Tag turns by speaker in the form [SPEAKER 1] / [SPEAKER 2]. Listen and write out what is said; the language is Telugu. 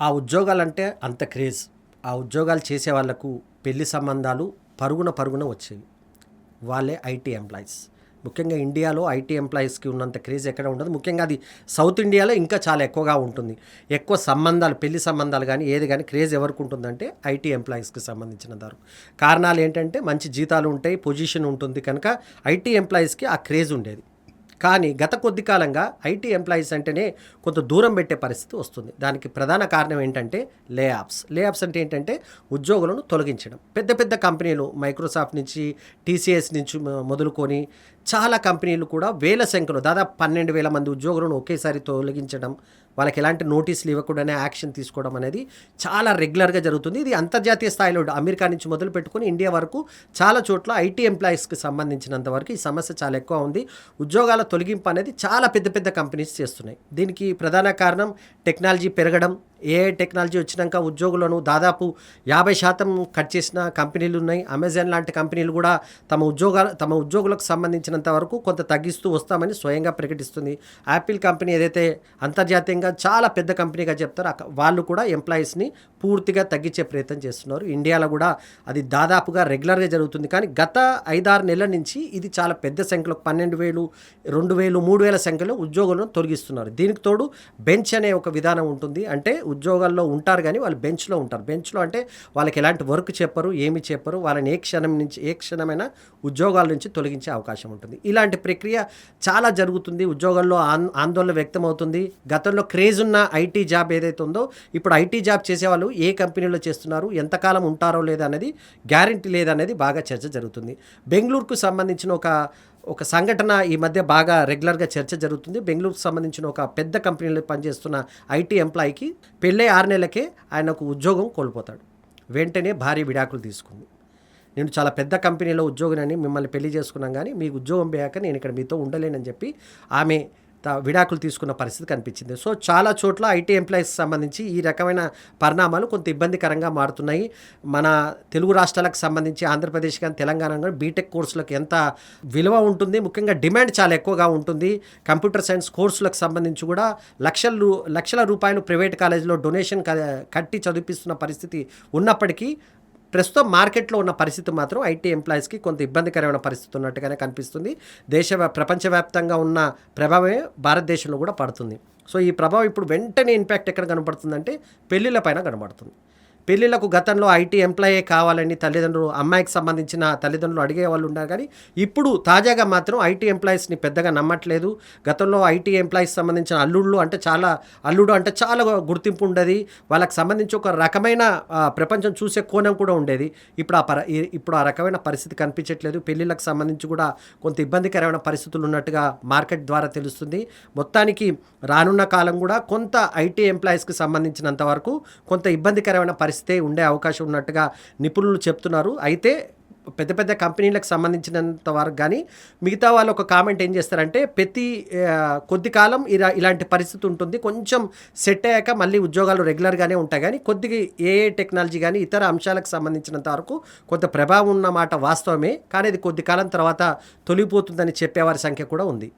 [SPEAKER 1] ఆ ఉద్యోగాలంటే అంత క్రేజ్. ఆ ఉద్యోగాలు చేసే వాళ్ళకు పెళ్ళి సంబంధాలు పరుగున పరుగున వచ్చేవి. వాళ్ళే ఐటీ ఎంప్లాయీస్. ముఖ్యంగా ఇండియాలో ఐటీ ఎంప్లాయీస్కి ఉన్నంత క్రేజ్ ఎక్కడ ఉండదు. ముఖ్యంగా అది సౌత్ ఇండియాలో ఇంకా చాలా ఎక్కువగా ఉంటుంది. ఎక్కువ సంబంధాలు పెళ్ళి సంబంధాలు కానీ ఏది కానీ క్రేజ్ ఎవరికి ఉంటుందంటే ఐటీ ఎంప్లాయీస్కి సంబంధించిన దారు. కారణాలు ఏంటంటే మంచి జీతాలు ఉంటాయి పొజిషన్ ఉంటుంది కనుక ఐటీ ఎంప్లాయీస్కి ఆ క్రేజ్ ఉండేది. కానీ గత కొద్ది కాలంగా ఐటీ ఎంప్లాయీస్ అంటేనే కొంత దూరం పెట్టే పరిస్థితి వస్తుంది. దానికి ప్రధాన కారణం ఏంటంటే లే ఆఫ్స్ లే ఆఫ్స్ అంటే ఏంటంటే ఉద్యోగులను తొలగించడం. పెద్ద పెద్ద కంపెనీలు మైక్రోసాఫ్ట్ నుంచి టీసీఎస్ నుంచి మొదలుకొని చాలా కంపెనీలు కూడా వేల సంఖ్యలో దాదాపు పన్నెండు వేల మంది ఉద్యోగులను ఒకేసారి తొలగించడం వాళ్ళకి ఎలాంటి నోటీసులు ఇవ్వకుండానే యాక్షన్ తీసుకోవడం అనేది చాలా రెగ్యులర్గా జరుగుతుంది. ఇది అంతర్జాతీయ స్థాయిలో అమెరికా నుంచి మొదలు పెట్టుకుని ఇండియా వరకు చాలా చోట్ల ఐటీ ఎంప్లాయీస్కి సంబంధించినంత వరకు ఈ సమస్య చాలా ఎక్కువ ఉంది. ఉద్యోగాల తొలగింపు అనేది చాలా పెద్ద పెద్ద కంపెనీస్ చేస్తున్నాయి. దీనికి ప్రధాన కారణం టెక్నాలజీ పెరగడం. ఏ టెక్నాలజీ వచ్చినాక ఉద్యోగులను దాదాపు యాభై శాతం కట్ చేసిన కంపెనీలు ఉన్నాయి. అమెజాన్ లాంటి కంపెనీలు కూడా తమ ఉద్యోగాల తమ ఉద్యోగులకు సంబంధించిన సంబంధించినంత వరకు కొంత తగ్గిస్తూ వస్తామని స్వయంగా ప్రకటిస్తుంది. యాపిల్ కంపెనీ ఏదైతే అంతర్జాతీయంగా చాలా పెద్ద కంపెనీగా చెప్తారో వాళ్ళు కూడా ఎంప్లాయీస్ని పూర్తిగా తగ్గించే ప్రయత్నం చేస్తున్నారు. ఇండియాలో కూడా అది దాదాపుగా రెగ్యులర్గా జరుగుతుంది. కానీ గత ఐదారు నెలల నుంచి ఇది చాలా పెద్ద సంఖ్యలో పన్నెండు వేలు రెండు వేలు మూడు వేల సంఖ్యలో ఉద్యోగులను తొలగిస్తున్నారు. దీనికి తోడు బెంచ్ అనే ఒక విధానం ఉంటుంది. అంటే ఉద్యోగాల్లో ఉంటారు కానీ వాళ్ళు బెంచ్లో ఉంటారు. బెంచ్లో అంటే వాళ్ళకి ఎలాంటి వర్క్ చెప్పరు ఏమి చెప్పరు వాళ్ళని ఏ క్షణం నుంచి ఏ క్షణమైనా ఉద్యోగాల నుంచి తొలగించే అవకాశం ఉంటుంది. ఇలాంటి ప్రక్రియ చాలా జరుగుతుంది. ఉద్యోగాల్లో ఆన్- ఆందోళన వ్యక్తమవుతుంది. గతంలో క్రేజ్ ఉన్న ఐటీ జాబ్ ఏదైతే ఉందో ఇప్పుడు ఐటీ జాబ్ చేసేవాళ్ళు ఏ కంపెనీలో చేస్తున్నారు ఎంతకాలం ఉంటారో లేదా అనేది గ్యారంటీ లేదనేది బాగా చర్చ జరుగుతుంది. బెంగళూరుకు సంబంధించిన ఒక ఒక సంఘటన ఈ మధ్య బాగా రెగ్యులర్గా చర్చ జరుగుతుంది. బెంగళూరుకు సంబంధించిన ఒక పెద్ద కంపెనీలో పనిచేస్తున్న ఐటీ ఎంప్లాయీకి పెళ్ళే ఆరు నెలలకే ఆయనకు ఉద్యోగం కోల్పోతాడు. వెంటనే భారీ విడాకులు తీసుకుంది. నేను చాలా పెద్ద కంపెనీలో ఉద్యోగినని మిమ్మల్ని పెళ్ళి చేసుకున్నాం కానీ మీకు ఉద్యోగం పోయాక నేను ఇక్కడ మీతో ఉండలేనని చెప్పి ఆమె త- విడాకులు తీసుకున్న పరిస్థితి కనిపించింది. సో చాలా చోట్ల ఐటీ ఎంప్లాయీస్ సంబంధించి ఈ రకమైన పరిణామాలు కొంత ఇబ్బందికరంగా మారుతున్నాయి. మన తెలుగు రాష్ట్రాలకు సంబంధించి ఆంధ్రప్రదేశ్ కానీ తెలంగాణ కానీ బీటెక్ కోర్సులకు ఎంత విలువ ఉంటుంది ముఖ్యంగా డిమాండ్ చాలా ఎక్కువగా ఉంటుంది. కంప్యూటర్ సైన్స్ కోర్సులకు సంబంధించి కూడా లక్షల లక్షల రూపాయలు ప్రైవేట్ కాలేజీలో డొనేషన్ కట్టి చదివిస్తున్న పరిస్థితి ఉన్నప్పటికీ ప్రస్తుతం మార్కెట్లో ఉన్న పరిస్థితి మాత్రం ఐటీ ఎంప్లాయీస్కి కొంత ఇబ్బందికరమైన పరిస్థితి ఉన్నట్టుగానే కనిపిస్తుంది. దేశ ప్రపంచవ్యాప్తంగా ఉన్న ప్రభావమే భారతదేశంలో కూడా పడుతుంది. సో ఈ ప్రభావం ఇప్పుడు వెంటనే ఇంపాక్ట్ ఎక్కడ కనబడుతుందంటే పెళ్ళిళ్ళ పైన కనబడుతుంది. పెళ్ళిళ్ళకు గతంలో ఐటీ ఎంప్లాయే కావాలని తల్లిదండ్రులు అమ్మాయికి సంబంధించిన తల్లిదండ్రులు అడిగే వాళ్ళు ఉన్నారు కానీ ఇప్పుడు తాజాగా మాత్రం ఐటీ ఎంప్లాయీస్ని పెద్దగా నమ్మట్లేదు. గతంలో ఐటీ ఎంప్లాయీస్ సంబంధించిన అల్లుళ్ళు అంటే చాలా అల్లుడు అంటే చాలా గుర్తింపు ఉండేది. వాళ్ళకి సంబంధించి ఒక రకమైన ప్రపంచం చూసే కోణం కూడా ఉండేది. ఇప్పుడు ఆ పర ఇప్పుడు ఆ రకమైన పరిస్థితి కనిపించట్లేదు. పెళ్ళిళ్ళకి సంబంధించి కూడా కొంత ఇబ్బందికరమైన పరిస్థితులు ఉన్నట్టుగా మార్కెట్ ద్వారా తెలుస్తుంది. మొత్తానికి రానున్న కాలం కూడా కొంత ఐటీ ఎంప్లాయీస్కి సంబంధించినంత వరకు కొంత ఇబ్బందికరమైన పరిస్థితి ఉండే అవకాశం ఉన్నట్టుగా నిపుణులు చెప్తున్నారు. అయితే పెద్ద పెద్ద కంపెనీలకు సంబంధించినంత వరకు కానీ మిగతా వాళ్ళు ఒక కామెంట్ ఏం చేస్తారంటే ప్రతి కొద్ది కాలం ఇలా ఇలాంటి పరిస్థితి ఉంటుంది. కొంచెం సెట్ అయ్యాక మళ్ళీ ఉద్యోగాలు రెగ్యులర్గానే ఉంటాయి. కానీ కొద్దిగా ఏ టెక్నాలజీ కానీ ఇతర అంశాలకు సంబంధించినంత వరకు కొంత ప్రభావం ఉన్న మాట వాస్తవమే. కానీ ఇది కొద్ది కాలం తర్వాత తొలిగిపోతుందని చెప్పేవారి సంఖ్య కూడా ఉంది.